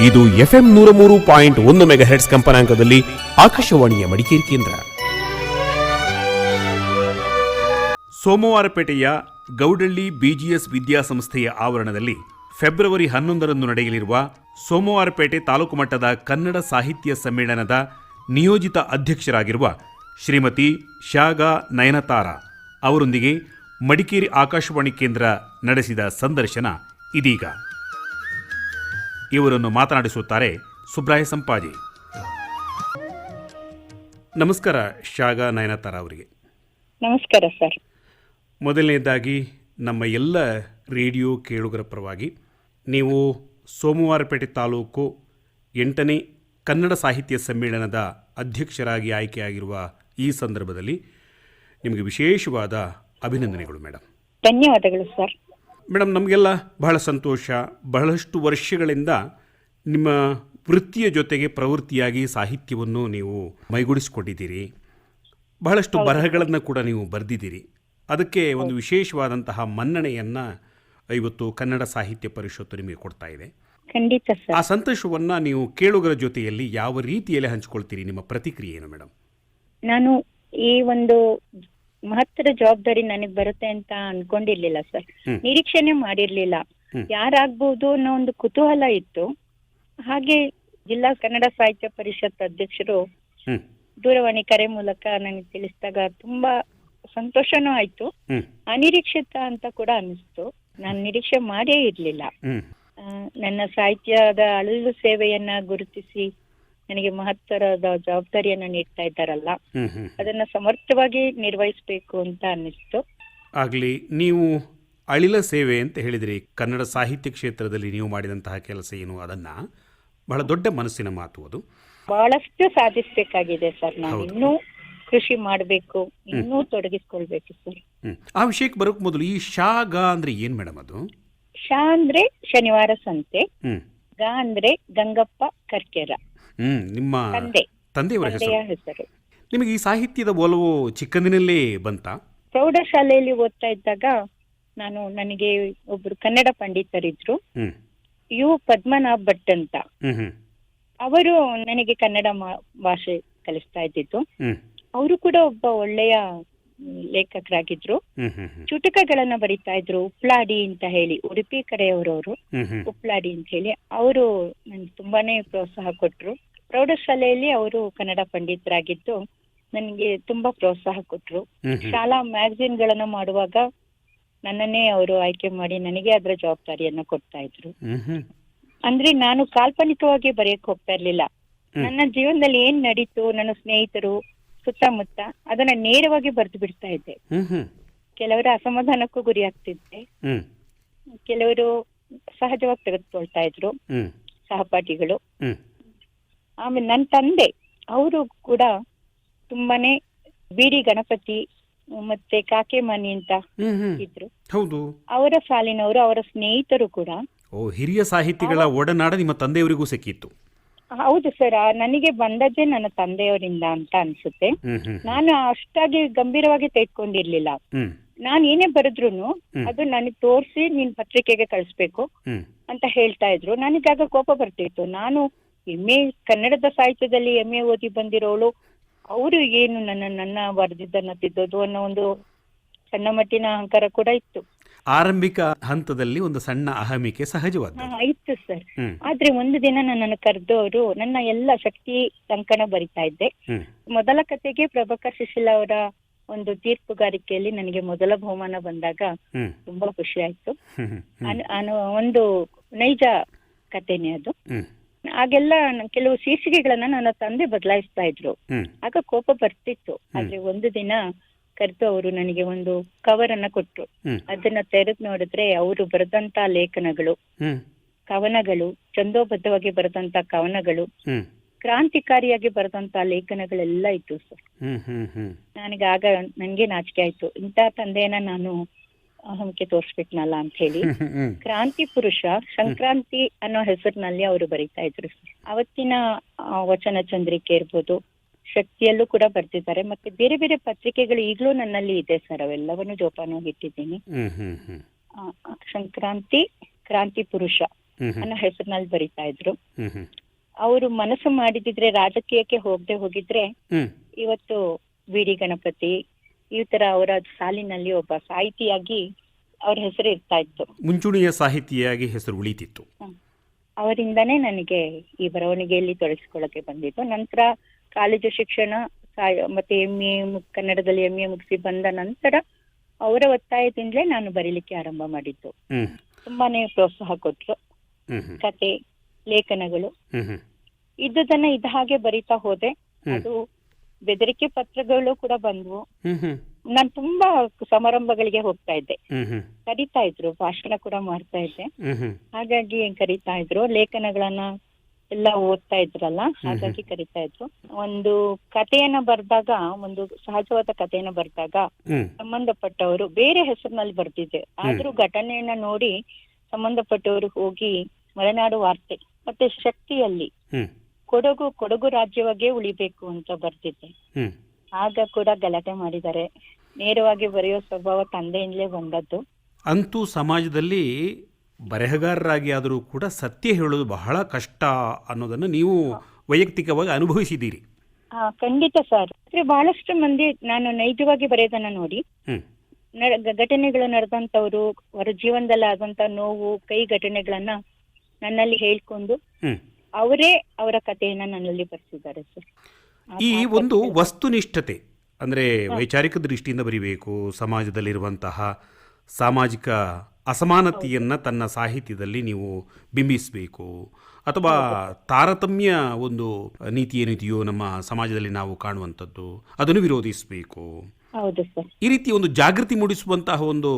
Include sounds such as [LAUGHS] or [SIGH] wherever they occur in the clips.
ಇದು ಎಫ್ಎಂ ನೂರ ಮೂರು ಪಾಯಿಂಟ್ ಒಂದು ಮೆಗಾಹೆಟ್ಸ್ ಕಂಪನಾಂಕದಲ್ಲಿ ಆಕಾಶವಾಣಿಯ ಮಡಿಕೇರಿ ಕೇಂದ್ರ. ಸೋಮವಾರಪೇಟೆಯ ಗೌಡಳ್ಳಿ ಬಿಜಿಎಸ್ ವಿದ್ಯಾಸಂಸ್ಥೆಯ ಆವರಣದಲ್ಲಿ ಫೆಬ್ರವರಿ ಹನ್ನೊಂದರಂದು ನಡೆಯಲಿರುವ ಸೋಮವಾರಪೇಟೆ ತಾಲೂಕು ಮಟ್ಟದ ಕನ್ನಡ ಸಾಹಿತ್ಯ ಸಮ್ಮೇಳನದ ನಿಯೋಜಿತ ಅಧ್ಯಕ್ಷರಾಗಿರುವ ಶ್ರೀಮತಿ ಶಾಗ ನಯನತಾರ ಅವರೊಂದಿಗೆ ಮಡಿಕೇರಿ ಆಕಾಶವಾಣಿ ಕೇಂದ್ರ ನಡೆಸಿದ ಸಂದರ್ಶನ ಇದೀಗ. ಇವರನ್ನು ಮಾತನಾಡಿಸುತ್ತಾರೆ ಸುಬ್ರಾಯ ಸಂಪಾಜಿ. ನಮಸ್ಕಾರ ಶಾಗ ನಯನತಾರ ಅವರಿಗೆ. ನಮಸ್ಕಾರ ಸರ್. ಮೊದಲನೇದಾಗಿ ನಮ್ಮ ಎಲ್ಲ ರೇಡಿಯೋ ಕೇಳುಗರ ಪರವಾಗಿ ನೀವು ಸೋಮವಾರಪೇಟೆ ತಾಲೂಕು ಎಂಟನೇ ಕನ್ನಡ ಸಾಹಿತ್ಯ ಸಮ್ಮೇಳನದ ಅಧ್ಯಕ್ಷರಾಗಿ ಆಯ್ಕೆಯಾಗಿರುವ ಈ ಸಂದರ್ಭದಲ್ಲಿ ನಿಮಗೆ ವಿಶೇಷವಾದ ಅಭಿನಂದನೆಗಳು ಮೇಡಮ್ ಧನ್ಯವಾದಗಳು ಸರ್. ಮೇಡಮ್ ನಮಗೆಲ್ಲ ಬಹಳ ಸಂತೋಷ. ಬಹಳಷ್ಟು ವರ್ಷಗಳಿಂದ ನಿಮ್ಮ ವೃತ್ತಿಯ ಜೊತೆಗೆ ಪ್ರವೃತ್ತಿಯಾಗಿ ಸಾಹಿತ್ಯವನ್ನು ನೀವು ಮೈಗೂಡಿಸಿಕೊಂಡಿದ್ದೀರಿ. ಬಹಳಷ್ಟು ಬರಹಗಳನ್ನು ಕೂಡ ನೀವು ಬರೆದಿದ್ದೀರಿ. ಅದಕ್ಕೆ ಒಂದು ವಿಶೇಷವಾದಂತಹ ಮನ್ನಣೆಯನ್ನು ಇವತ್ತು ಕನ್ನಡ ಸಾಹಿತ್ಯ ಪರಿಷತ್ತು ನಿಮಗೆ ಕೊಡ್ತಾ ಇದೆ. ಖಂಡಿತ ಆ ಸಂತೋಷವನ್ನ ನೀವು ಕೇಳುಗರ ಜೊತೆಯಲ್ಲಿ ಯಾವ ರೀತಿಯಲ್ಲಿ ಹಂಚಿಕೊಳ್ತೀರಿ ನಿಮ್ಮ ಪ್ರತಿಕ್ರಿಯೆ ಏನು ಮೇಡಮ್? ನಾನು ಈ ಒಂದು ಮಹತ್ತರ ಜವಾಬ್ದಾರಿ ನನಗ್ ಬರುತ್ತೆ ಅಂತ ಅನ್ಕೊಂಡಿರ್ಲಿಲ್ಲ ಸರ್. ನಿರೀಕ್ಷೆನೆ ಮಾಡಿರ್ಲಿಲ್ಲ. ಯಾರಾಗ್ಬಹುದು ಅನ್ನೋ ಒಂದು ಕುತೂಹಲ ಇತ್ತು. ಹಾಗೆ ಜಿಲ್ಲಾ ಕನ್ನಡ ಸಾಹಿತ್ಯ ಪರಿಷತ್ ಅಧ್ಯಕ್ಷರು ದೂರವಾಣಿ ಕರೆ ಮೂಲಕ ನನಗೆ ತಿಳಿಸಿದಾಗ ತುಂಬಾ ಸಂತೋಷನೂ ಆಯ್ತು. ಅನಿರೀಕ್ಷಿತ ಅಂತ ಕೂಡ ಅನಿಸ್ತು ನಾನು ನಿರೀಕ್ಷೆ ಮಾಡೇ ಇರ್ಲಿಲ್ಲ. ನನ್ನ ಸಾಹಿತ್ಯದ ಅಳಲು ಸೇವೆಯನ್ನ ಗುರುತಿಸಿ ನನಗೆ ಮಹತ್ತರದ ಜವಾಬ್ದಾರಿಯನ್ನ ನೀಡ್ತಾ ಇದ್ದಾರಲ್ಲ ಅದನ್ನ ಸಮರ್ಥವಾಗಿ ನಿರ್ವಹಿಸಬೇಕು ಅಂತ ಅನ್ನಿಸ್ತು. ಆಗ್ಲಿ ನೀವು ಅಳಿಲ ಸೇವೆ ಅಂತ ಹೇಳಿದ್ರಿ. ಕನ್ನಡ ಸಾಹಿತ್ಯ ಕ್ಷೇತ್ರದಲ್ಲಿ ನೀವು ಮಾಡಿದಂತಹ ಕೆಲಸ ಏನು? ಅದನ್ನ ಬಹಳ ದೊಡ್ಡ ಮನಸ್ಸಿನ ಮಾತು ಅದು. ಬಹಳಷ್ಟು ಸಾಧಿಸಬೇಕಾಗಿದೆ ಸರ್. ನಾವು ಇನ್ನೂ ಕೃಷಿ ಮಾಡಬೇಕು ಇನ್ನೂ ತೊಡಗಿಸ್ಕೊಳ್ಬೇಕು ಸರ್. ಆ ವಿಷಯಕ್ಕೆ ಬರೋಕ್ ಮೊದಲು ಈ ಶಾ ಗ ಅಂದ್ರೆ ಏನ್ ಮೇಡಮ್ ಅದು? ಶಾ ಅಂದ್ರೆ ಶನಿವಾರ ಸಂತೆ ಗ ಅಂದ್ರೆ ಗಂಗಪ್ಪ ಕರ್ಕೆರ. ನಿಮ್ಮ ತಂದೆ. ತಂದೆಯವರ ತಂದೆಯ ಹೆಸರು. ಹೆಸರು ನಿಮಗೆ ಈ ಸಾಹಿತ್ಯದ ಒಲವು ಚಿಕ್ಕಂದಿನಲ್ಲೇ ಬಂತಾ? ಪ್ರೌಢಶಾಲೆಯಲ್ಲಿ ಓದ್ತಾ ಇದ್ದಾಗ ನಾನು ನನಗೆ ಒಬ್ರು ಕನ್ನಡ ಪಂಡಿತರಿದ್ರು. ಹ್ಮ್. ಯು ಪದ್ಮನಾಭ್ ಭಟ್ ಅಂತ. ಅವರು ನನಗೆ ಕನ್ನಡ ಮಾ- ಭಾಷೆ ಕಲಿಸ್ತಾ ಇದ್ದಿದ್ದು. ಅವರು ಕೂಡ ಒಬ್ಬ ಒಳ್ಳೆಯ ಲೇಖಕರಾಗಿದ್ರು. ಚುಟಕಗಳನ್ನ ಬರಿತಾ ಇದ್ರು. ಉಪ್ಲಾಡಿ ಅಂತ ಹೇಳಿ ಉಡುಪಿ ಕಡೆಯವರವರು. ಉಪ್ಲಾಡಿ ಅಂತ ಹೇಳಿ ಅವರು ನನ್ಗೆ ತುಂಬಾನೇ ಪ್ರೋತ್ಸಾಹ ಕೊಟ್ರು. ಪ್ರೌಢಶಾಲೆಯಲ್ಲಿ ಅವರು ಕನ್ನಡ ಪಂಡಿತರಾಗಿದ್ದು ನನಗೆ ತುಂಬಾ ಪ್ರೋತ್ಸಾಹ ಕೊಟ್ರು. ಶಾಲಾ ಮ್ಯಾಗಝಿನ್ ಗಳನ್ನ ಮಾಡುವಾಗ ನನ್ನನ್ನೇ ಅವರು ಆಯ್ಕೆ ಮಾಡಿ ನನಗೆ ಅದರ ಜವಾಬ್ದಾರಿಯನ್ನ ಕೊಡ್ತಾ ಇದ್ರು. ಅಂದ್ರೆ ನಾನು ಕಾಲ್ಪನಿಕವಾಗಿ ಬರೆಯಕ್ ಹೋಗ್ತಾ ಇರ್ಲಿಲ್ಲ. ನನ್ನ ಜೀವನದಲ್ಲಿ ಏನ್ ನಡೀತು ನನ್ನ ಸ್ನೇಹಿತರು ಸುತ್ತಮುತ್ತ ಅದನ್ನ ನೇರವಾಗಿ ಬರೆದು ಬಿಡ್ತಾ ಇದ್ದೆ. ಕೆಲವರು ಅಸಮಾಧಾನಕ್ಕೂ ಗುರಿ ಆಗ್ತಿದ್ದೆ. ಕೆಲವರು ಸಹಜವಾಗಿ ತೆಗೆದುಕೊಳ್ತಾ ಇದ್ರು. ಸಹಪಾಠಿಗಳು. ಆಮೇಲೆ ನನ್ನ ತಂದೆ ಅವರು ಕೂಡ ತುಂಬಾನೇ ಬಿಡಿ ಗಣಪತಿ ಮತ್ತೆ ಕಾಕೆ ಮನಿ ಅಂತ ಇದ್ರು. ಹೌದು. ಅವರ ಸಾಲಿನವರು ಅವರ ಸ್ನೇಹಿತರು ಕೂಡ ಓ ಹಿರಿಯ ಸಾಹಿತಿಗಳ ಒಡನಾಡ ನಿಮ್ಮ ತಂದೆಯವರಿಗೂ ಸಿಕ್ಕಿತ್ತು. ಹೌದು ಸರ್ ನನಗೆ ಬಂದದ್ದೇ ನನ್ನ ತಂದೆಯವರಿಂದ ಅಂತ ಅನ್ಸುತ್ತೆ. ನಾನು ಅಷ್ಟಾಗಿ ಗಂಭೀರವಾಗಿ ತೆಗೆದುಕೊಂಡಿರ್ಲಿಲ್ಲ. ನಾನು ನಾನ್ ಏನೇ ಬರೆದ್ರು ಅದು ನನಗೆ ತೋರಿಸಿ ನೀನ್ ಪತ್ರಿಕೆಗೆ ಕಳಿಸ್ಬೇಕು ಅಂತ ಹೇಳ್ತಾ ಇದ್ರು. ನನಗಾಗ ಕೋಪ ಬರ್ತಿತ್ತು. ನಾನು ಎಂ ಎ ಕನ್ನಡದ ಸಾಹಿತ್ಯದಲ್ಲಿ ಎಂ ಎ ಓದಿ ಬಂದಿರೋಳು. ಅವರು ಏನು ನನ್ನ ನನ್ನ ಬರೆದಿದ್ದನ್ನ ತಿದ್ದೋದು ಅನ್ನೋ ಒಂದು ಸಣ್ಣ ಮಟ್ಟಿನ ಅಹಂಕಾರ ಕೂಡ ಇತ್ತು. ಆರಂಭಿಕ ಹಂತದಲ್ಲಿ ಒಂದು ಸಣ್ಣ ಅಹಮಿಕೆ ಸಹಜವಾದ ಇತ್ತು ಸರ್. ಆದ್ರೆ ಒಂದು ದಿನ ನನ್ನನ್ನು ಕರೆದವರು ನನ್ನ ಎಲ್ಲ ಶಕ್ತಿ ಕಂಕಣ ಬರಿತಾ ಇದ್ದೆ. ಮೊದಲ ಕತೆಗೆ ಪ್ರಭಾಕರ್ ಸುಶೀಲ ಅವರ ಒಂದು ತೀರ್ಪುಗಾರಿಕೆಯಲ್ಲಿ ನನಗೆ ಮೊದಲ ಬಹುಮಾನ ಬಂದಾಗ ತುಂಬಾ ಖುಷಿ ಆಯ್ತು. ಒಂದು ನೈಜ ಕಥೆನೇ ಅದು. ಆಗೆಲ್ಲ ಕೆಲವು ಶೀರ್ಷಿಕೆಗಳನ್ನ ನನ್ನ ತಂದೆ ಬದಲಾಯಿಸ್ತಾ ಇದ್ರು. ಆಗ ಕೋಪ ಬರ್ತಿತ್ತು. ಆದ್ರೆ ಒಂದು ದಿನ ಕರೆದು ಅವರು ನನಗೆ ಒಂದು ಕವರ್ ಅನ್ನ ಕೊಟ್ರು. ಅದನ್ನ ತೆರೆದು ನೋಡಿದ್ರೆ ಅವರು ಬರೆದಂತ ಲೇಖನಗಳು ಕವನಗಳು ಚಂದೋಬದ್ಧವಾಗಿ ಬರೆದಂತ ಕವನಗಳು ಕ್ರಾಂತಿಕಾರಿಯಾಗಿ ಬರೆದಂತ ಲೇಖನಗಳೆಲ್ಲ ಇತ್ತು ಸರ್. ನನಗೆ ಆಗ ನನ್ಗೆ ನಾಚಿಕೆ ಆಯ್ತು. ಇಂಥ ತಂದೆಯನ್ನ ನಾನು ಅಹಂಕೆ ತೋರ್ಸ್ಬಿಟ್ನಲ್ಲ ಅಂತ ಹೇಳಿ. ಕ್ರಾಂತಿ ಪುರುಷ ಸಂಕ್ರಾಂತಿ ಅನ್ನೋ ಹೆಸರಿನಲ್ಲಿ ಅವರು ಬರೀತಾ ಇದ್ರು ಅವತ್ತಿನ ವಚನ ಚಂದ್ರಿಕೆ ಇರ್ಬೋದು ಶಕ್ತಿಯಲ್ಲೂ ಕೂಡ ಬರ್ತಿದ್ದಾರೆ. ಮತ್ತೆ ಬೇರೆ ಬೇರೆ ಪತ್ರಿಕೆಗಳು ಈಗಲೂ ನನ್ನಲ್ಲಿ ಇದೆ ಸರ್. ಅವೆಲ್ಲವನ್ನು ಜೋಪಾನವಾಗಿ ಇಟ್ಟಿದ್ದೀನಿ ಸಂಕ್ರಾಂತಿ ಕ್ರಾಂತಿ ಪುರುಷ ಅನ್ನೋ ಹೆಸರಿನಲ್ಲಿ ಬರಿತಾ ಇದ್ರು. ಅವರು ಮನಸ್ಸು ಮಾಡಿದಿದ್ರೆ ರಾಜಕೀಯಕ್ಕೆ ಹೋಗದೆ ಹೋಗಿದ್ರೆ ಇವತ್ತು ಬಿಡಿ ಗಣಪತಿ ಈ ತರ ಅವರ ಸಾಲಿನಲ್ಲಿ ಒಬ್ಬ ಸಾಹಿತಿಯಾಗಿ ಅವ್ರ ಹೆಸರು ಇರ್ತಾ ಇತ್ತು. ಮುಂಚೂಣಿಯ ಸಾಹಿತಿಯಾಗಿ ಹೆಸರು ಉಳಿತಿತ್ತು. ಅವರಿಂದಾನೇ ನನಗೆ ಈ ಬರವಣಿಗೆಯಲ್ಲಿ ತೊಡಗಿಸ್ಕೊಳ್ಳಕ್ಕೆ ಬಂದಿತ್ತು. ನಂತರ ಕಾಲೇಜು ಶಿಕ್ಷಣ ಮತ್ತೆ ಎಂ ಎ ಕನ್ನಡದಲ್ಲಿ ಎಂ ಎ ಮುಗಿಸಿ ಬಂದ ನಂತರ ಅವರ ಒತ್ತಾಯದಿಂದಲೇ ನಾನು ಬರೀಲಿಕ್ಕೆ ಆರಂಭ ಮಾಡಿದ್ದು. ತುಂಬಾನೇ ಪ್ರೋತ್ಸಾಹ ಕೊಟ್ರು. ಕತೆ ಲೇಖನಗಳು. ಇದ್ದದನ್ನ ಇದ್ದ ಹಾಗೆ ಬರಿತಾ ಹೋದೆ. ಅದು ಬೆದರಿಕೆ ಪತ್ರಗಳು ಕೂಡ ಬಂದ್ವು. ನಾನು ತುಂಬಾ ಸಮಾರಂಭಗಳಿಗೆ ಹೋಗ್ತಾ ಇದ್ದೆ. ಕರಿತಾ ಇದ್ರು ಭಾಷಣ ಕೂಡ ಮಾಡ್ತಾ ಇದ್ದೆ. ಹಾಗಾಗಿ ಕರಿತಾ ಇದ್ರು. ಲೇಖನಗಳನ್ನ ಎಲ್ಲ ಓದ್ತಾ ಇದ್ರಲ್ಲ ಹಾಗಾಗಿ ಕರಿತಾ ಇದ್ರು. ಒಂದು ಕಥೆಯನ್ನ ಬರ್ದಾಗ ಒಂದು ಸಹಜವಾದ ಕಥೆಯನ್ನ ಬರ್ದಾಗ ಸಂಬಂಧಪಟ್ಟವರು ಬೇರೆ ಹೆಸರಿನಲ್ಲಿ ಬರ್ತಿದ್ದೆ ಆದ್ರೂ ಘಟನೆಯನ್ನ ನೋಡಿ ಸಂಬಂಧಪಟ್ಟವರು ಹೋಗಿ ಮಲೆನಾಡು ವಾರ್ತೆ ಮತ್ತೆ ಶಕ್ತಿಯಲ್ಲಿ ಕೊಡಗು ಕೊಡಗು ರಾಜ್ಯವಾಗೇ ಉಳಿಬೇಕು ಅಂತ ಬರ್ತಿದ್ದೆ ಆಗ ಕೂಡ ಗಲಾಟೆ ಮಾಡಿದ್ದಾರೆ. ನೇರವಾಗಿ ಬರೆಯೋ ಸ್ವಭಾವ ತಂದೆಯಿಂದಲೇ ಬಂದದ್ದು. ಅಂತೂ ಸಮಾಜದಲ್ಲಿ ಬರೆಹಗಾರರಾಗಿ ಆದರೂ ಕೂಡ ಸತ್ಯ ಹೇಳೋದು ಬಹಳ ಕಷ್ಟ ಅನ್ನೋದನ್ನು ನೀವು ವೈಯಕ್ತಿಕವಾಗಿ ಅನುಭವಿಸಿದ್ದೀರಿ. ಖಂಡಿತ ಸರ್. ಬಹಳಷ್ಟು ಮಂದಿ ನಾನು ನೈಜವಾಗಿ ಬರೆಯೋದನ್ನ ನೋಡಿ. ಘಟನೆಗಳು ನಡೆದಂತವರು ಅವರ ಜೀವನದಲ್ಲಿ ಆದಂತ ನೋವು ಕೈ ಘಟನೆಗಳನ್ನ ನನ್ನಲ್ಲಿ ಹೇಳ್ಕೊಂಡು ಅವರೇ ಅವರ ಕಥೆಯನ್ನ ನನ್ನಲ್ಲಿ ಬರ್ತಿದ್ದಾರೆ ಸರ್. ಈ ಒಂದು ವಸ್ತುನಿಷ್ಠತೆ ಅಂದ್ರೆ ವೈಚಾರಿಕ ದೃಷ್ಟಿಯಿಂದ ಬರಿಬೇಕು ಸಮಾಜದಲ್ಲಿರುವಂತಹ ಸಾಮಾಜಿಕ ಅಸಮಾನತೆಯನ್ನು ತನ್ನ ಸಾಹಿತ್ಯದಲ್ಲಿ ನೀವು ಬಿಂಬಿಸಬೇಕು. ಅಥವಾ ತಾರತಮ್ಯ ಒಂದು ನೀತಿ ಏನಿದೆಯೋ ನಮ್ಮ ಸಮಾಜದಲ್ಲಿ ನಾವು ಕಾಣುವಂಥದ್ದು ಅದನ್ನು ವಿರೋಧಿಸಬೇಕು. ಈ ರೀತಿ ಒಂದು ಜಾಗೃತಿ ಮೂಡಿಸುವಂತಹ ಒಂದು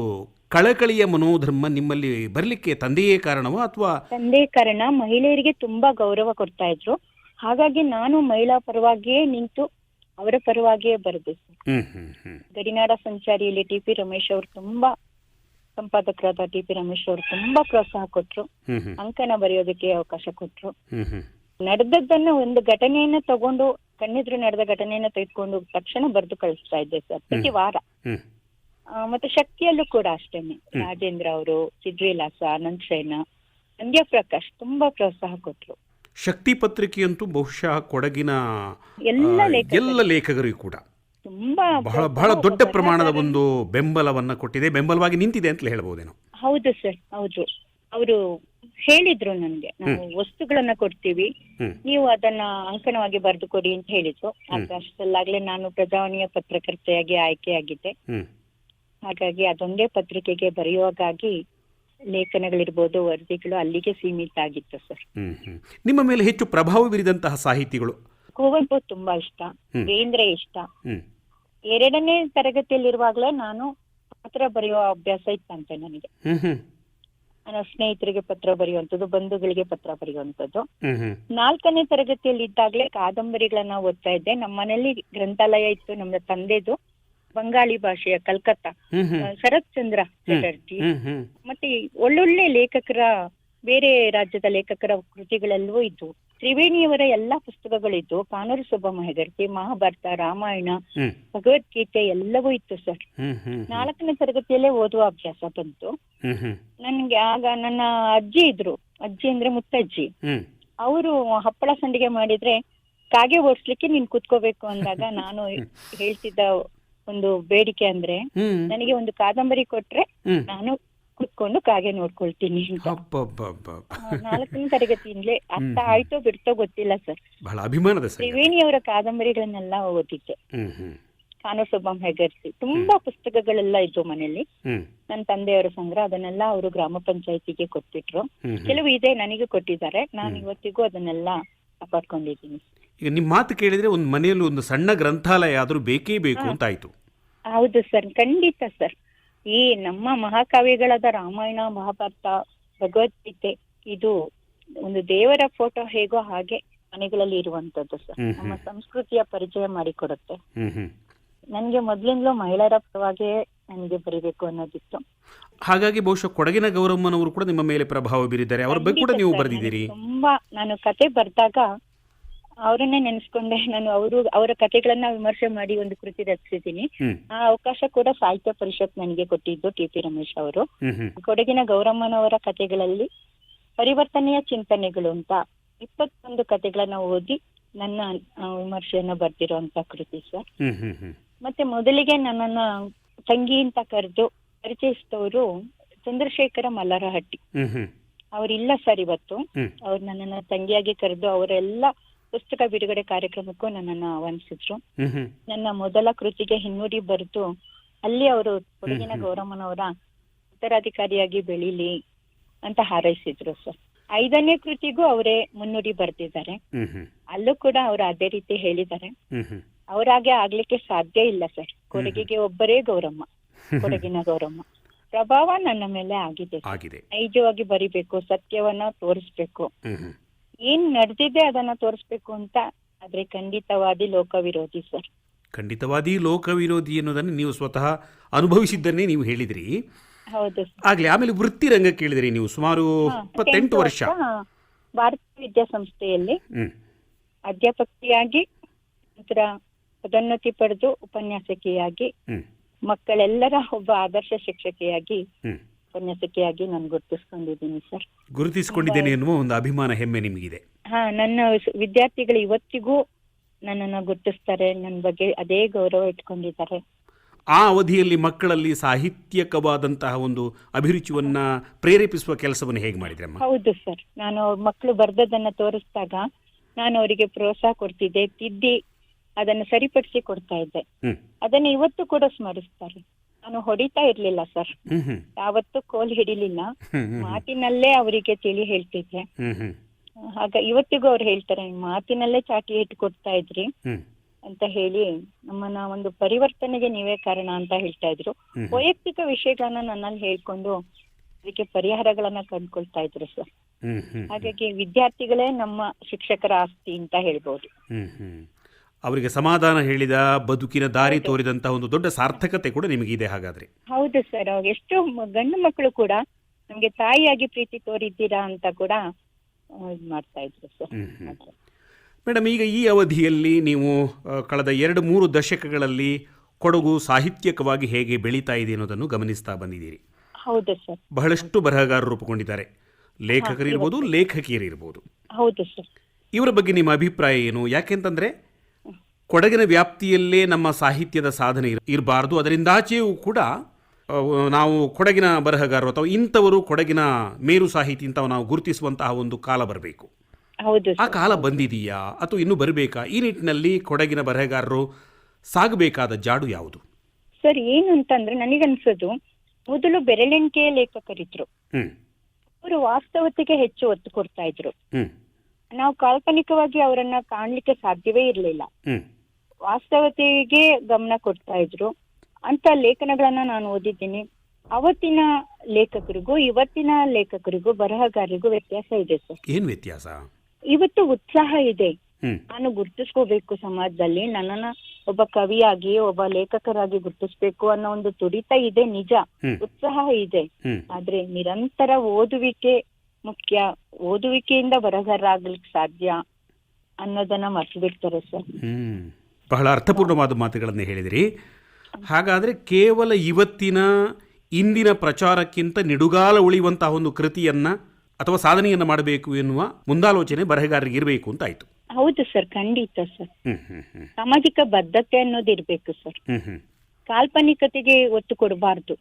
ಕಳಕಳಿಯ ಮನೋಧರ್ಮ ನಿಮ್ಮಲ್ಲಿ ಬರಲಿಕ್ಕೆ ತಂದೆಯೇ ಕಾರಣವೋ ಅಥವಾ ತಂದೆ ಕಾರಣ ಮಹಿಳೆಯರಿಗೆ ತುಂಬಾ ಗೌರವ ಕೊಡ್ತಾ ಇದ್ರು. ಹಾಗಾಗಿ ನಾನು ಮಹಿಳಾ ಪರವಾಗಿಯೇ ನಿಂತು ಅವರ ಪರವಾಗಿಯೇ ಬರಬೇಕು ಗಡಿನಾಡ ಸಂಚಾರಿಯಲ್ಲಿ ಟಿ ಪಿ ರಮೇಶ್ ಅವರು ತುಂಬಾ ಸಂಪಾದಕರಾದ ಟಿ ಪಿ ರಮೇಶ್ ಅವರು ತುಂಬಾ ಪ್ರೋತ್ಸಾಹ ಕೊಟ್ರು. ಅಂಕನ ಬರೆಯೋದಕ್ಕೆ ಅವಕಾಶ ಕೊಟ್ರು. ನಡೆದದ್ದನ್ನ ಒಂದು ಘಟನೆಯನ್ನ ತಗೊಂಡು ಕಣ್ಣಿದ್ರು ನಡೆದ ಘಟನೆಯನ್ನ ತೆಗೆದುಕೊಂಡು ತಕ್ಷಣ ಬರೆದು ಕಳಿಸ್ತಾ ಇದ್ದೆ ಸರ್. ಪ್ರತಿ ವಾರ. ಮತ್ತೆ ಶಕ್ತಿಯಲ್ಲೂ ಕೂಡ ಅಷ್ಟೇನೆ ರಾಜೇಂದ್ರ ಅವರು ಸಿದ್ವಿಲಾಸ ಅನಂತ್ ಸೇನ ಸಂಧ್ಯಾ ಪ್ರಕಾಶ್ ತುಂಬಾ ಪ್ರೋತ್ಸಾಹ ಕೊಟ್ರು. ಶಕ್ತಿ ಪತ್ರಿಕೆಯಂತೂ ಬಹುಶಃ ಕೊಡಗಿನ ಎಲ್ಲ ಆ, ಲೇಖಕರು. ಎಲ್ಲ ಲೇಖಕರಿಗೂ ಕೂಡ. ತುಂಬಾ ಬಹಳ ಬಹಳ ದೊಡ್ಡ ಪ್ರಮಾಣದ ಒಂದು ಬೆಂಬಲವನ್ನ ಕೊಟ್ಟಿದೆ. ಬೆಂಬಲವಾಗಿ ನಿಂತಿದೆ ಅಂತ ಹೇಳ್ಬೋದೇನೋ? ಹೌದು ಸರ್ ಹೌದು. ಅವರು ಹೇಳಿದ್ರು ನನ್ಗೆ. ನಾವು ವಸ್ತುಗಳನ್ನ ಕೊಡ್ತೀವಿ. ನೀವು ಅದನ್ನ ಅಂಕಣವಾಗಿ ಬರೆದು ಕೊಡಿ ಅಂತ ಹೇಳಿದ್ರು. ಆಗ ನಾನು ಪ್ರಜಾವಾಣಿಯ ಪತ್ರಕರ್ತೆಯಾಗಿ ಆಯ್ಕೆಯಾಗಿದ್ದೆ ಹಾಗಾಗಿ ಅದೊಂದೇ ಪತ್ರಿಕೆಗೆ ಬರೆಯುವಾಗಾಗಿ ಲೇಖನಗಳಿರ್ಬೋದು ವರದಿಗಳು ಅಲ್ಲಿಗೆ ಸೀಮಿತ ಆಗಿತ್ತು ಸರ್. ನಿಮ್ಮ ಮೇಲೆ ಹೆಚ್ಚು ಪ್ರಭಾವ ಬೀರಿದಂತಹ ಸಾಹಿತಿಗಳು? ಕುವೆಂಪು ತುಂಬಾ ಇಷ್ಟ. ಕೇಂದ್ರ ಬೇಂದ್ರೆ ಇಷ್ಟ. ಎರಡನೇ ತರಗತಿಯಲ್ಲಿರುವಾಗಲೇ ನಾನು ಪತ್ರ ಬರೆಯುವ ಅಭ್ಯಾಸ ಇತ್ತಂತೆ ನನಗೆ. ನನ್ನ ಸ್ನೇಹಿತರಿಗೆ ಪತ್ರ ಬರೆಯುವಂಥದ್ದು ಬಂಧುಗಳಿಗೆ ಪತ್ರ ಬರೆಯುವಂಥದ್ದು. ನಾಲ್ಕನೇ ತರಗತಿಯಲ್ಲಿ ಇದ್ದಾಗಲೇ ಕಾದಂಬರಿಗಳನ್ನ ಓದ್ತಾ ಇದ್ದೆ. ನಮ್ಮ ಮನೆಯಲ್ಲಿ ಗ್ರಂಥಾಲಯ ಇತ್ತು ನಮ್ಮ ತಂದೆದು ಬಂಗಾಳಿ ಭಾಷೆಯ ಕಲ್ಕತ್ತಾ. ಶರತ್ ಚಂದ್ರ ಚಟರ್ಜಿ. ಮತ್ತೆ ಒಳ್ಳೊಳ್ಳೆ ಲೇಖಕರ ಬೇರೆ ರಾಜ್ಯದ ಲೇಖಕರ ಕೃತಿಗಳೆಲ್ಲವೂ ಇದ್ವು ತ್ರಿವೇಣಿಯವರ ಎಲ್ಲಾ ಪುಸ್ತಕಗಳಿದ್ದು ಕಾನೂರು ಸುಬ್ಬಮ್ಮ ಹೆಗರ್ತಿ ಮಹಾಭಾರತ ರಾಮಾಯಣ ಭಗವದ್ಗೀತೆ ಎಲ್ಲವೂ ಇತ್ತು ಸರ್. ನಾಲ್ಕನೇ ತರಗತಿಯಲ್ಲೇ ಓದುವ ಅಭ್ಯಾಸ ಬಂತು. ನನ್ಗೆ ಆಗ ನನ್ನ ಅಜ್ಜಿ ಇದ್ರು ಅಜ್ಜಿ ಅಂದ್ರೆ ಮುತ್ತಜ್ಜಿ. ಅವರು ಹಪ್ಪಳ ಸಂಡಿಗೆ ಮಾಡಿದ್ರೆ ಕಾಗೆ ಓಡಿಸ್ಲಿಕ್ಕೆ ನೀನ್ ಕುತ್ಕೋಬೇಕು ಅಂದಾಗ [LAUGHS] ನಾನು ಹೇಳ್ತಿದ್ದ ಒಂದು ಬೇಡಿಕೆ ಅಂದ್ರೆ ನನಗೆ ಒಂದು ಕಾದಂಬರಿ ಕೊಟ್ರೆ ನಾನು ಕುತ್ಕೊಂಡು ಕಾಗೆ ನೋಡ್ಕೊಳ್ತೀನಿ ನಾಲ್ಕನೇ ತರಗತಿಯಿಂದಲೇ ಅರ್ಥ ಆಯ್ತೋ ಬಿಡ್ತೋ ಗೊತ್ತಿಲ್ಲ ಸರ್. ಬಹಳ ಅಭಿಮಾನದ ತ್ರಿವೇಣಿ ಅವರ ಕಾದಂಬರಿಗಳನ್ನೆಲ್ಲ ಓದಿದ್ದೆ. ಕಾನೂರು ಸುಬ್ಬಮ್ಮ ಹೆಗರ್ಸಿ. ತುಂಬಾ ಪುಸ್ತಕಗಳೆಲ್ಲ ಇದ್ವು ಮನೆಯಲ್ಲಿ. ನನ್ನ ತಂದೆಯವರ ಸಂಗ್ರಹ ಅದನ್ನೆಲ್ಲ ಅವರು ಗ್ರಾಮ ಪಂಚಾಯತಿಗೆ ಕೊಟ್ಬಿಟ್ರು. ಕೆಲವು ಇದೆ ನನಗೆ ಕೊಟ್ಟಿದ್ದಾರೆ. ನಾನು ಇವತ್ತಿಗೂ ಅದನ್ನೆಲ್ಲ ಕಾಪಾಡ್ಕೊಂಡಿದ್ದೀನಿ ಈಗ ನಿಮ್ಮ ಮಾತು ಕೇಳಿದ್ರೆ ಒಂದು ಮನೆಯಲ್ಲಿ ಒಂದು ಸಣ್ಣ ಗ್ರಂಥಾಲಯ ಆದರೂ ಬೇಕೇ ಬೇಕು ಅಂತ ಆಯ್ತು. ಹೌದು ಸರ್. ಖಂಡಿತ ಸರ್. ಈ ನಮ್ಮ ಮಹಾಕಾವ್ಯಗಳಾದ ರಾಮಾಯಣ ಮಹಾಭಾರತ ಭಗವದ್ಗೀತೆ ಇದು ಒಂದು ದೇವರ ಫೋಟೋ ಹೇಗೋ ಹಾಗೆ ಮನೆಗಳಲ್ಲಿ ಇರುವಂತದ್ದು ಸರ್. ನಮ್ಮ ಸಂಸ್ಕೃತಿಯ ಪರಿಚಯ ಮಾಡಿಕೊಡುತ್ತೆ. ನನ್ಗೆ ಮೊದ್ಲಿಂದಲೂ ಮಹಿಳೆಯರ ಪರವಾಗಿ ನನಗೆ ಬರೀಬೇಕು ಅನ್ನೋದಿತ್ತು. ಹಾಗಾಗಿ ಬಹುಶಃ ಕೊಡಗಿನ ಗೌರಮ್ಮನವರು ಕೂಡ ನಿಮ್ಮ ಮೇಲೆ ಪ್ರಭಾವ ಬೀರಿದ್ದಾರೆ. ಅವರ ಬಗ್ಗೆ ಕೂಡ ನೀವು ಬರೆದಿದ್ದೀರಿ. ತುಂಬಾ ನಾನು ಕತೆ ಬರ್ದಾಗ ಅವರನ್ನೇ ನೆನೆಸ್ಕೊಂಡೆ. ನಾನು ಅವರು ಅವರ ಕಥೆಗಳನ್ನ ವಿಮರ್ಶೆ ಮಾಡಿ ಒಂದು ಕೃತಿ ರಚಿಸಿದ್ದೀನಿ. ಆ ಅವಕಾಶ ಕೂಡ ಸಾಹಿತ್ಯ ಪರಿಷತ್ ನನಗೆ ಕೊಟ್ಟಿದ್ದು ಟಿ ಪಿ ರಮೇಶ್ ಅವರು. ಕೊಡಗಿನ ಗೌರಮ್ಮನವರ ಕಥೆಗಳಲ್ಲಿ ಪರಿವರ್ತನೆಯ ಚಿಂತನೆಗಳು ಅಂತ ಇಪ್ಪತ್ತೊಂದು ಕಥೆಗಳನ್ನ ಓದಿ ನನ್ನ ವಿಮರ್ಶೆಯನ್ನು ಬರ್ದಿರುವಂತ ಕೃತಿ ಸರ್. ಮತ್ತೆ ಮೊದಲಿಗೆ ನನ್ನನ್ನ ತಂಗಿ ಅಂತ ಕರೆದು ಪರಿಚಯಿಸಿದವರು ಚಂದ್ರಶೇಖರ ಮಲ್ಲರಹಟ್ಟಿ. ಅವರಿಲ್ಲ ಸರ್ ಇವತ್ತು. ಅವ್ರು ನನ್ನನ್ನ ತಂಗಿಯಾಗಿ ಕರೆದು ಅವರೆಲ್ಲ ಪುಸ್ತಕ ಬಿಡುಗಡೆ ಕಾರ್ಯಕ್ರಮಕ್ಕೂ ನನ್ನನ್ನು ಆಹ್ವಾನಿಸಿದ್ರು. ನನ್ನ ಮೊದಲ ಕೃತಿಗೆ ಹಿನ್ನುಡಿ ಬರೆದು ಅಲ್ಲಿ ಅವರು ಕೊಡಗಿನ ಗೌರಮ್ಮನವರ ಉತ್ತರಾಧಿಕಾರಿಯಾಗಿ ಬೆಳೀಲಿ ಅಂತ ಹಾರೈಸಿದ್ರು ಸರ್. ಐದನೇ ಕೃತಿಗೂ ಅವರೇ ಮುನ್ನುಡಿ ಬರೆದಿದ್ದಾರೆ. ಅಲ್ಲೂ ಕೂಡ ಅವರು ಅದೇ ರೀತಿ ಹೇಳಿದ್ದಾರೆ. ಅವರಾಗೆ ಆಗ್ಲಿಕ್ಕೆ ಸಾಧ್ಯ ಇಲ್ಲ ಸರ್. ಕೊಡಗಿಗೆ ಒಬ್ಬರೇ ಗೌರಮ್ಮ. ಕೊಡಗಿನ [LAUGHS] ಗೌರಮ್ಮ. ಪ್ರಭಾವ ನನ್ನ ಮೇಲೆ ಆಗಿದೆ ನೈಜವಾಗಿ ಬರಿಬೇಕು ಸತ್ಯವನ್ನ ತೋರಿಸ್ಬೇಕು. ಏನ್ ನಡೆದಿದೆ ಅದನ್ನ ತೋರಿಸ್ಬೇಕು ಅಂತ ಆದ್ರೆ ಖಂಡಿತವಾದಿ ಲೋಕ ವಿರೋಧಿ ಸರ್. ಖಂಡಿತವಾದಿ ಲೋಕ ವಿರೋಧಿ ಅನ್ನೋದನ್ನು ನೀವು ಸ್ವತಃ ಅನುಭವಿಸಿದ್ದನ್ನೇ ನೀವು ಹೇಳಿದ್ರಿ. ಹೌದು. ಆಗ್ಲಿ ಆಮೇಲೆ ವೃತ್ತಿ ರಂಗ ಕೇಳಿದ್ರಿ ನೀವು ಸುಮಾರು ಇಪ್ಪತ್ತೆಂಟು ವರ್ಷ. ಭಾರತೀಯ ವಿದ್ಯಾಸಂಸ್ಥೆಯಲ್ಲಿ ಸಂಸ್ಥೆಯಲ್ಲಿ ಅಧ್ಯಾಪಕಿಯಾಗಿ ನಂತರ ಪದೋನ್ನತಿ ಪಡೆದು ಉಪನ್ಯಾಸಕಿಯಾಗಿ ಮಕ್ಕಳೆಲ್ಲರ ಒಬ್ಬ ಆದರ್ಶ ಶಿಕ್ಷಕಿಯಾಗಿ ಉಪನ್ಯಾಸಕಿಯಾಗಿ ನಾನು ಗುರುತಿಸ್ಕೊಂಡಿದ್ದೀನಿ ಸರ್. ಗುರುತಿಸಿಕೊಂಡಿದ್ದೇನೆ ಎನ್ನುವ ಒಂದು ಅಭಿಮಾನ ಹೆಮ್ಮೆ ನಿಮಗಿದೆ. ಹಾ ನನ್ನ ವಿದ್ಯಾರ್ಥಿಗಳು ಇವತ್ತಿಗೂ ನನ್ನನ್ನ ಗುರುತಿಸ್ತಾರೆ ನನ್ನ ಬಗ್ಗೆ ಅದೇ ಗೌರವ ಇಟ್ಕೊಂಡಿದ್ದಾರೆ. ಆ ಅವಧಿಯಲ್ಲಿ ಮಕ್ಕಳಲ್ಲಿ ಸಾಹಿತ್ಯಕವಾದಂತಹ ಒಂದು ಅಭಿರುಚಿಯನ್ನ ಪ್ರೇರೇಪಿಸುವ ಕೆಲಸವನ್ನು ಹೇಗೆ ಮಾಡಿದ್ರಮ್ಮ ಹೌದು ಸರ್. ನಾನು ಅವ್ರ ಮಕ್ಕಳು ಬರ್ದದನ್ನ ತೋರಿಸಿದಾಗ ನಾನು ಅವರಿಗೆ ಪ್ರೋತ್ಸಾಹ ಕೊಡ್ತಿದ್ದೆ ತಿದ್ದಿ ಅದನ್ನು ಸರಿಪಡಿಸಿ ಕೊಡ್ತಾ ಇದ್ದೆ. ಹ್ಮ್. ಅದನ್ನ ಇವತ್ತು ಕೂಡ ಸ್ಮರಿಸ್ತಾರೆ. ನಾನು ಹೊಡಿತಾ ಇರ್ಲಿಲ್ಲ ಸರ್ ಯಾವತ್ತು ಕೋಲ್ ಹಿಡಿಲಿಲ್ಲ. ಮಾತಿನಲ್ಲೇ ಅವರಿಗೆ ತಿಳಿ ಹೇಳ್ತಿದ್ದೆ. ಆಗ ಇವತ್ತಿಗೂ ಅವ್ರು ಹೇಳ್ತಾರೆ ಮಾತಿನಲ್ಲೇ ಚಾಟಿ ಇಟ್ಟು ಕೊಡ್ತಾ ಇದ್ರಿ. ಅಂತ ಹೇಳಿ ನಮ್ಮನ್ನ ಒಂದು ಪರಿವರ್ತನೆಗೆ ನೀವೇ ಕಾರಣ ಅಂತ ಹೇಳ್ತಾ ಇದ್ರು. ವೈಯಕ್ತಿಕ ವಿಷಯಗಳನ್ನ ನನ್ನಲ್ಲಿ ಹೇಳ್ಕೊಂಡು ಅದಕ್ಕೆ ಪರಿಹಾರಗಳನ್ನ ಕಂಡ್ಕೊಳ್ತಾ ಇದ್ರು ಸರ್ ಹಾಗಾಗಿ ವಿದ್ಯಾರ್ಥಿಗಳೇ ನಮ್ಮ ಶಿಕ್ಷಕರ ಆಸ್ತಿ ಅಂತ ಹೇಳ್ಬೋದು. ಅವರಿಗೆ ಸಮಾಧಾನ ಹೇಳಿದ ಬದುಕಿನ ದಾರಿ ತೋರಿದಂತಹ ಒಂದು ದೊಡ್ಡ ಸಾರ್ಥಕತೆ ಕೂಡ ನಿಮಗಿದೆ ಹಾಗಾದ್ರೆ. ಹೌದು ಸರ್ ಎಷ್ಟೋ ಗಂಡು ಮಕ್ಕಳು ಕೂಡ ನಮ್ಗೆ ತಾಯಿಯಾಗಿ ಪ್ರೀತಿ ತೋರಿದ್ದೀರಾ ಅಂತ ಕೂಡ ಮಾಡ್ತಾ ಇದ್ರು ಸರ್. ಮೇಡಮ್ ಈಗ ಈ ಅವಧಿಯಲ್ಲಿ ನೀವು ಕಳೆದ ಎರಡು ಮೂರು ದಶಕಗಳಲ್ಲಿ ಕೊಡಗು ಸಾಹಿತ್ಯಕವಾಗಿ ಹೇಗೆ ಬೆಳೀತಾ ಇದೆ ಅನ್ನೋದನ್ನು ಗಮನಿಸ್ತಾ ಬಂದಿದ್ದೀರಿ. ಹೌದು ಸರ್. ಬಹಳಷ್ಟು ಬರಹಗಾರರು ರೂಪುಗೊಂಡಿದ್ದಾರೆ. ಲೇಖಕರಿರ್ಬೋದು ಲೇಖಕಿಯರಿರ್ಬೋದು. ಹೌದು ಸರ್. ಇವರ ಬಗ್ಗೆ ನಿಮ್ಮ ಅಭಿಪ್ರಾಯ ಏನು? ಯಾಕೆಂತಂದ್ರೆ ಕೊಡಗಿನ ವ್ಯಾಪ್ತಿಯಲ್ಲೇ ನಮ್ಮ ಸಾಹಿತ್ಯದ ಸಾಧನೆ ಇರಬಾರ್ದು. ಅದರಿಂದಾಚೆಯೂ ಕೂಡ ನಾವು ಕೊಡಗಿನ ಬರಹಗಾರರು ಅಥವಾ ಇಂಥವರು ಕೊಡಗಿನ ಮೇರು ಸಾಹಿತಿ ಅಂತ ನಾವು ಗುರುತಿಸುವಂತಹ ಒಂದು ಕಾಲ ಬರಬೇಕು. ಹೌದು ಆ ಕಾಲ ಬಂದಿದೆಯಾ ಅಥವಾ ಇನ್ನೂ ಬರಬೇಕಾ? ಈ ನಿಟ್ಟಿನಲ್ಲಿ ಕೊಡಗಿನ ಬರಹಗಾರರು ಸಾಗಬೇಕಾದ ಜಾಡು ಯಾವುದು? ಸರ್ ಏನು ಅಂತಂದ್ರೆ ನನಗನ್ಸೋದು ಮೊದಲು ಬೆರಳೆಣಿಕೆಯ ಲೇಖಕರಿದ್ರು. ಹ್ಮ್. ಅವರು ವಾಸ್ತವತೆಗೆ ಹೆಚ್ಚು ಒತ್ತು ಕೊಡ್ತಾ ಇದ್ರು. ಹ್ಮ್. ನಾವು ಕಾಲ್ಪನಿಕವಾಗಿ ಅವರನ್ನ ಕಾಣಲಿಕ್ಕೆ ಸಾಧ್ಯವೇ ಇರಲಿಲ್ಲ. ಹ್ಮ್. ವಾಸ್ತವತೆಗೆ ಗಮನ ಕೊಡ್ತಾ ಇದ್ರು. ಅಂತ ಲೇಖನಗಳನ್ನ ನಾನು ಓದಿದ್ದೀನಿ. ಅವತ್ತಿನ ಲೇಖಕರಿಗೂ ಇವತ್ತಿನ ಲೇಖಕರಿಗೂ ಬರಹಗಾರರಿಗೂ ವ್ಯತ್ಯಾಸ ಇದೆ ಸರ್. ಏನು ವ್ಯತ್ಯಾಸ? ಇವತ್ತು ಉತ್ಸಾಹ ಇದೆ. ನಾನು ಗುರ್ತಿಸ್ಕೋಬೇಕು ಸಮಾಜದಲ್ಲಿ. ನನ್ನನ್ನ ಒಬ್ಬ ಕವಿಯಾಗಿ ಒಬ್ಬ ಲೇಖಕರಾಗಿ ಗುರ್ತಿಸ್ಬೇಕು ಅನ್ನೋ ಒಂದು ತುಡಿತ ಇದೆ ನಿಜ. ಉತ್ಸಾಹ ಇದೆ. ಆದ್ರೆ ನಿರಂತರ ಓದುವಿಕೆ ಮುಖ್ಯ. ಓದುವಿಕೆಯಿಂದ ಬರಹಗಾರರಾಗ್ಲಿಕ್ಕೆ ಸಾಧ್ಯ ಅನ್ನೋದನ್ನ ಮರ್ತು ಬಿಡ್ತಾರೆ ಸರ್. ಬಹಳ ಅರ್ಥಪೂರ್ಣವಾದ ಮಾತುಗಳನ್ನು ಹೇಳಿದಿರಿ. ಹಾಗಾದರೆ ಕೇವಲ ಇವತ್ತಿನ ಇಂದಿನ ಪ್ರಚಾರಕ್ಕಿಂತ ನಿಡುಗಾಲ ಉಳಿಯುವಂತಹ ಒಂದು ಕೃತಿಯನ್ನ ಅಥವಾ ಸಾಧನೆಯನ್ನು ಮಾಡಬೇಕು ಎನ್ನುವ ಮುಂದಾಲೋಚನೆ ಬರಹಗಾರರಿಗೆ ಇರಬೇಕು ಅಂತ ಆಯ್ತು. ಹೌದು ಸರ್ ಖಂಡಿತ ಸರ್. ಸಾಮಾಜಿಕ ಬದ್ಧತೆ ಅನ್ನೋದು ಇರಬೇಕು ಸರ್. ಕಾಲ್ಪನಿಕತೆಗೆ ಒತ್ತು ಕೊಡಬಾರ್ದು.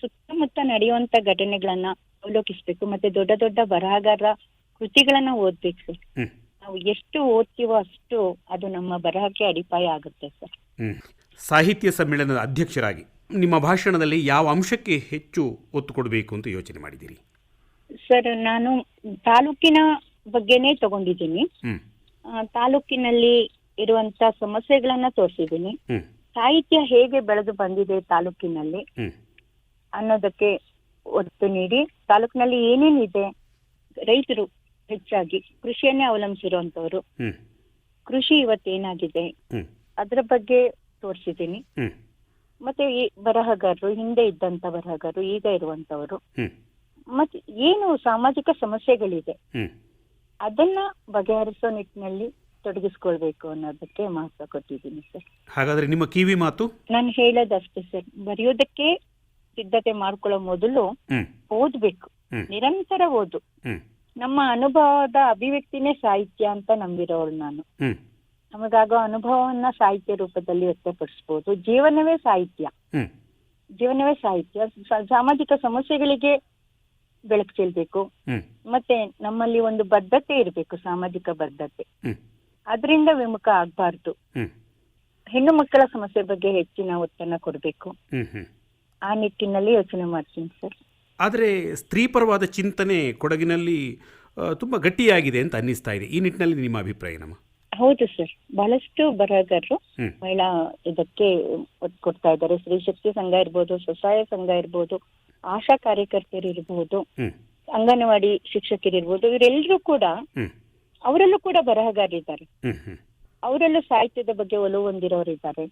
ಸುತ್ತಮುತ್ತ ನಡೆಯುವಂತ ಘಟನೆಗಳನ್ನ ಅವಲೋಕಿಸ್ಬೇಕು ಮತ್ತೆ ದೊಡ್ಡ ದೊಡ್ಡ ಬರಹಗಾರರ ಕೃತಿಗಳನ್ನ ಓದ್ಬೇಕು ಸರ್. ನಾವು ಎಷ್ಟು ಓದ್ತೀವೋ ಅಷ್ಟು ಅದು ನಮ್ಮ ಬರಹಕ್ಕೆ ಅಡಿಪಾಯ ಆಗುತ್ತೆ ಸರ್. ಸಾಹಿತ್ಯ ಸಮ್ಮೇಳನದ ಅಧ್ಯಕ್ಷರಾಗಿ ನಿಮ್ಮ ಭಾಷಣದಲ್ಲಿ ಯಾವ ಅಂಶಕ್ಕೆ ಹೆಚ್ಚು ಒತ್ತು ಕೊಡಬೇಕು ಅಂತ ಯೋಚನೆ ಮಾಡಿದ್ದೀರಿ? ಸರ್ ನಾನು ತಾಲೂಕಿನ ಬಗ್ಗೆನೇ ತಗೊಂಡಿದ್ದೀನಿ. ತಾಲೂಕಿನಲ್ಲಿ ಇರುವಂತ ಸಮಸ್ಯೆಗಳನ್ನ ತೋರಿಸಿದ್ದೀನಿ. ಸಾಹಿತ್ಯ ಹೇಗೆ ಬೆಳೆದು ಬಂದಿದೆ ತಾಲೂಕಿನಲ್ಲಿ ಅನ್ನೋದಕ್ಕೆ ಒತ್ತು ನೀಡಿ ತಾಲೂಕಿನಲ್ಲಿ ಏನೇನಿದೆ ರೈತರು ಹೆಚ್ಚಾಗಿ ಕೃಷಿಯನ್ನೇ ಅವಲಂಬಿಸಿರುವಂತವ್ರು. ಕೃಷಿ ಇವತ್ತೇನಾಗಿದೆ ಅದರ ಬಗ್ಗೆ ತೋರಿಸಿದ್ದೀನಿ. ಮತ್ತೆ ಈ ಬರಹಗಾರರು ಹಿಂದೆ ಇದ್ದಂತ ಬರಹಗಾರರು ಈಗ ಇರುವಂತವರು. ಮತ್ತೆ ಏನು ಸಾಮಾಜಿಕ ಸಮಸ್ಯೆಗಳಿದೆ? ಅದನ್ನ ಬಗೆಹರಿಸೋ ನಿಟ್ಟಿನಲ್ಲಿ ತೊಡಗಿಸ್ಕೊಳ್ಬೇಕು ಅನ್ನೋದಕ್ಕೆ ಮಹತ್ವ ಕೊಟ್ಟಿದ್ದೀನಿ ಸರ್. ಹಾಗಾದ್ರೆ ನಿಮ್ಮ ಕಿವಿ ಮಾತು? ನಾನು ಹೇಳೋದಷ್ಟೇ ಸರ್. ಬರೆಯೋದಕ್ಕೆ ಸಿದ್ಧತೆ ಮಾಡ್ಕೊಳ್ಳೋ ಮೊದಲು ಓದ್ಬೇಕು. ನಿರಂತರ ಓದು. ನಮ್ಮ ಅನುಭವದ ಅಭಿವ್ಯಕ್ತಿನೇ ಸಾಹಿತ್ಯ ಅಂತ ನಂಬಿರೋಳು ನಾನು. ನಮಗಾಗೋ ಅನುಭವವನ್ನ ಸಾಹಿತ್ಯ ರೂಪದಲ್ಲಿ ವ್ಯಕ್ತಪಡಿಸಬಹುದು ಜೀವನವೇ ಸಾಹಿತ್ಯ. ಜೀವನವೇ ಸಾಹಿತ್ಯ. ಸಾಮಾಜಿಕ ಸಮಸ್ಯೆಗಳಿಗೆ ಬೆಳಕು ಚೆಲ್ಬೇಕು. ಮತ್ತೆ ನಮ್ಮಲ್ಲಿ ಒಂದು ಬದ್ಧತೆ ಇರಬೇಕು ಸಾಮಾಜಿಕ ಬದ್ಧತೆ. ಅದರಿಂದ ವಿಮುಖ ಆಗ್ಬಾರ್ದು. ಹೆಣ್ಣು ಮಕ್ಕಳ ಸಮಸ್ಯೆ ಬಗ್ಗೆ ಹೆಚ್ಚಿನ ಒತ್ತನ್ನ ಕೊಡಬೇಕು. ಆ ನಿಟ್ಟಿನಲ್ಲಿ ಯೋಚನೆ ಮಾಡ್ತೀನಿ ಸರ್. ಆದರೆ ಸ್ತ್ರೀಪರವಾದ ಚಿಂತನೆ ಕೊಡಗಿನಲ್ಲಿ ತುಂಬ ಗಟ್ಟಿಯಾಗಿದೆ ಅಂತ ಅನ್ನಿಸ್ತಾ ಇದೆ. ಈ ನಿಟ್ಟಿನಲ್ಲಿ ನಿಮ್ಮ ಅಭಿಪ್ರಾಯ ನಮ್ಮ ಹೌದು ಸರ್. ಬಹಳಷ್ಟು ಬರಹಗಾರರು ಮಹಿಳಾ ಇದಕ್ಕೆ ಒತ್ತು ಕೊಡ್ತಾ ಇದ್ದಾರೆ. ಸ್ತ್ರೀ ಶಕ್ತಿ ಸಂಘ ಇರ್ಬೋದು ಸ್ವಸಹಾಯ ಸಂಘ ಇರ್ಬೋದು ಆಶಾ ಕಾರ್ಯಕರ್ತರು ಇರ್ಬೋದು ಹ್ಮ್. ಅಂಗನವಾಡಿ ಶಿಕ್ಷಕರಿರ್ಬೋದು ಇವರೆಲ್ಲರೂ ಕೂಡ ಅವರಲ್ಲೂ ಕೂಡ ಬರಹಗಾರರಿದ್ದಾರೆ ಅವರಲ್ಲೂ ಸಾಹಿತ್ಯದ ಬಗ್ಗೆ ಒಲವು ಹೊಂದಿರೋರಿದ್ದಾರೆ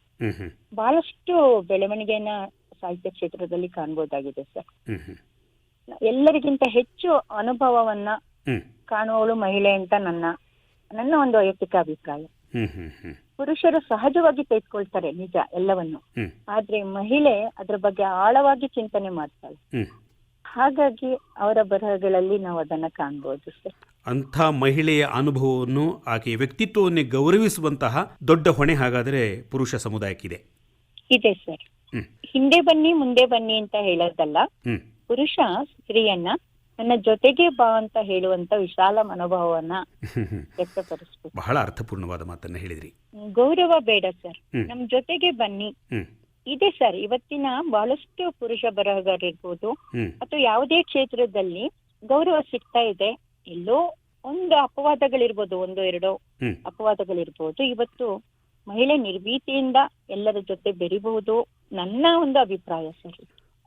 ಬಹಳಷ್ಟು ಬೆಳವಣಿಗೆಯನ್ನ ಸಾಹಿತ್ಯ ಕ್ಷೇತ್ರದಲ್ಲಿ ಕಾಣ್ಬೋದಾಗಿದೆ ಸರ್. ಎಲ್ಲರಿಗಿಂತ ಹೆಚ್ಚು ಅನುಭವವನ್ನ ಕಾಣುವವಳು ಮಹಿಳೆ ಅಂತ ನನ್ನ ನನ್ನ ಒಂದು ವೈಯಕ್ತಿಕ ಅಭಿಪ್ರಾಯ. ಪುರುಷರು ಸಹಜವಾಗಿ ತೆಗೆದುಕೊಳ್ತಾರೆ ನಿಜ ಎಲ್ಲವನ್ನು. ಆದ್ರೆ ಮಹಿಳೆ ಅದ್ರ ಬಗ್ಗೆ ಆಳವಾಗಿ ಚಿಂತನೆ ಮಾಡ್ತಾಳೆ. ಹಾಗಾಗಿ ಅವರ ಬರಹಗಳಲ್ಲಿ ನಾವು ಅದನ್ನ ಕಾಣ್ಬೋದು ಸರ್. ಅಂಥ ಮಹಿಳೆಯ ಅನುಭವವನ್ನು ಆಕೆಯ ವ್ಯಕ್ತಿತ್ವವನ್ನೇ ಗೌರವಿಸುವಂತಹ ದೊಡ್ಡ ಹೊಣೆ ಹಾಗಾದ್ರೆ ಪುರುಷ ಸಮುದಾಯಕ್ಕಿದೆ. ಇದೆ ಸರ್. ಹಿಂದೆ ಬನ್ನಿ ಮುಂದೆ ಬನ್ನಿ ಅಂತ ಹೇಳೋದಲ್ಲ. ಪುರುಷ ಸ್ತ್ರೀಯನ್ನ ನನ್ನ ಜೊತೆಗೆ ಬಾ ಅಂತ ಹೇಳುವಂತ ವಿಶಾಲ ಮನೋಭಾವವನ್ನ ವ್ಯಕ್ತಪಡಿಸ್ಬೇಕು. ಬಹಳ ಅರ್ಥಪೂರ್ಣವಾದ ಮಾತನ್ನ ಹೇಳಿದ್ರಿ. ಗೌರವ ಬೇಡ ಸರ್. ನಮ್ ಜೊತೆಗೆ ಬನ್ನಿ. ಇದೆ ಸರ್ ಇವತ್ತಿನ ಬಹಳಷ್ಟು ಪುರುಷ ಬರಹಗಾರರಿರ್ಬೋದು ಹ್ಮ್. ಅಥವಾ ಯಾವುದೇ ಕ್ಷೇತ್ರದಲ್ಲಿ ಗೌರವ ಸಿಗ್ತಾ ಇದೆ. ಎಲ್ಲೋ ಒಂದು ಅಪವಾದಗಳಿರ್ಬೋದು ಒಂದು ಎರಡು ಅಪವಾದಗಳಿರ್ಬೋದು. ಇವತ್ತು ಮಹಿಳೆ ನಿರ್ಭೀತಿಯಿಂದ ಎಲ್ಲರ ಜೊತೆ ಬೆರಿಬಹುದು ನನ್ನ ಒಂದು ಅಭಿಪ್ರಾಯ ಸರ್.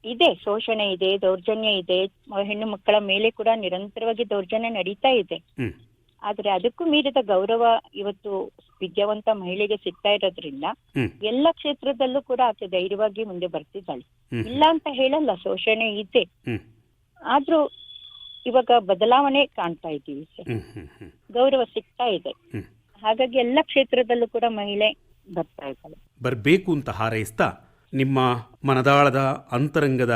ಇದೆ ಶೋಷಣೆ ಇದೆ ದೌರ್ಜನ್ಯ ಇದೆ ಹೆಣ್ಣು ಮಕ್ಕಳ ಮೇಲೆ ಕೂಡ ನಿರಂತರವಾಗಿ ದೌರ್ಜನ್ಯ ನಡೀತಾ ಇದೆ. ಆದ್ರೆ ಅದಕ್ಕೂ ಮೀರಿದ ಗೌರವ ಇವತ್ತು ವಿದ್ಯಾವಂತ ಮಹಿಳೆಗೆ ಸಿಗ್ತಾ ಇರೋದ್ರಿಂದ ಎಲ್ಲ ಕ್ಷೇತ್ರದಲ್ಲೂ ಕೂಡ ಆಕೆ ಧೈರ್ಯವಾಗಿ ಮುಂದೆ ಬರ್ತಿದ್ದಾಳೆ. ಇಲ್ಲ ಅಂತ ಹೇಳಲ್ಲ ಶೋಷಣೆ ಇದೆ. ಆದ್ರೂ ಇವಾಗ ಬದಲಾವಣೆ ಕಾಣ್ತಾ ಇದ್ದೀವಿ ಗೌರವ ಸಿಗ್ತಾ ಇದೆ. ಹಾಗಾಗಿ ಎಲ್ಲ ಕ್ಷೇತ್ರದಲ್ಲೂ ಕೂಡ ಮಹಿಳೆ ಬರ್ತಾ ಇದ್ದಾಳೆ. ಬರಬೇಕು ಅಂತ ಹಾರೈಸ್ತಾ ನಿಮ್ಮ ಮನದಾಳದ ಅಂತರಂಗದ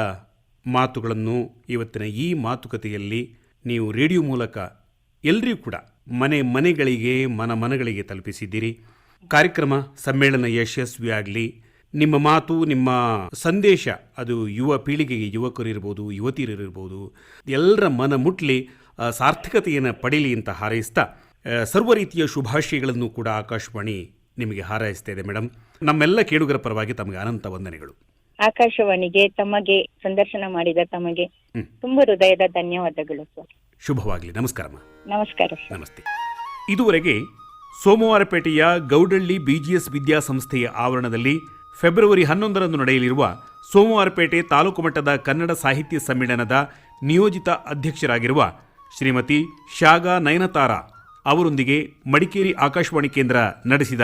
ಮಾತುಗಳನ್ನು ಇವತ್ತಿನ ಈ ಮಾತುಕತೆಯಲ್ಲಿ ನೀವು ರೇಡಿಯೋ ಮೂಲಕ ಎಲ್ಲರಿಗೂ ಕೂಡ ಮನೆ ಮನೆಗಳಿಗೆ, ಮನ ಮನಗಳಿಗೆ ತಲುಪಿಸಿದ್ದೀರಿ. ಕಾರ್ಯಕ್ರಮ ಸಮ್ಮೇಳನ ಯಶಸ್ವಿಯಾಗಲಿ ನಿಮ್ಮ ಮಾತು, ನಿಮ್ಮ ಸಂದೇಶ ಅದು ಯುವ ಪೀಳಿಗೆಗೆ ಯುವಕರಿರ್ಬೋದು ಯುವತಿಯರಿರ್ಬೋದು ಎಲ್ಲರ ಮನ ಮುಟ್ಲಿ ಸಾರ್ಥಕತೆಯನ್ನು ಪಡೀಲಿ ಅಂತ ಹಾರೈಸ್ತಾ ಸರ್ವ ರೀತಿಯ ಶುಭಾಶಯಗಳನ್ನು ಕೂಡ ಆಕಾಶವಾಣಿ ನಿಮಗೆ ಹಾರೈಸ್ತಾ ಇದೆ ಮೇಡಮ್ ನಮ್ಮೆಲ್ಲ ಕೇಳುಗರ ಪರವಾಗಿ ತಮಗೆ ಅನಂತ ವಂದನೆಗಳು. ಆಕಾಶವಾಣಿಗೆ ತಮಗೆ ಸಂದರ್ಶನ ಮಾಡಿದ ತಮಗೆ ತುಂಬಾ ಹೃದಯದ ಧನ್ಯವಾದಗಳು ಸರ್ ಶುಭವಾಗಲಿ. ನಮಸ್ಕಾರ ನಮಸ್ಕಾರ ನಮಸ್ತೆ. ಇದುವರೆಗೆ ಸೋಮವಾರಪೇಟೆಯ ಗೌಡಳ್ಳಿ ಬಿಜಿಎಸ್ ವಿದ್ಯಾಸಂಸ್ಥೆಯ ಆವರಣದಲ್ಲಿ ಫೆಬ್ರವರಿ ಹನ್ನೊಂದರಂದು ನಡೆಯಲಿರುವ ಸೋಮವಾರಪೇಟೆ ತಾಲೂಕು ಮಟ್ಟದ ಕನ್ನಡ ಸಾಹಿತ್ಯ ಸಮ್ಮೇಳನದ ನಿಯೋಜಿತ ಅಧ್ಯಕ್ಷರಾಗಿರುವ ಶ್ರೀಮತಿ ಶಾಗಾ ನಯನತಾರ ಅವರೊಂದಿಗೆ ಮಡಿಕೇರಿ ಆಕಾಶವಾಣಿ ಕೇಂದ್ರ ನಡೆಸಿದ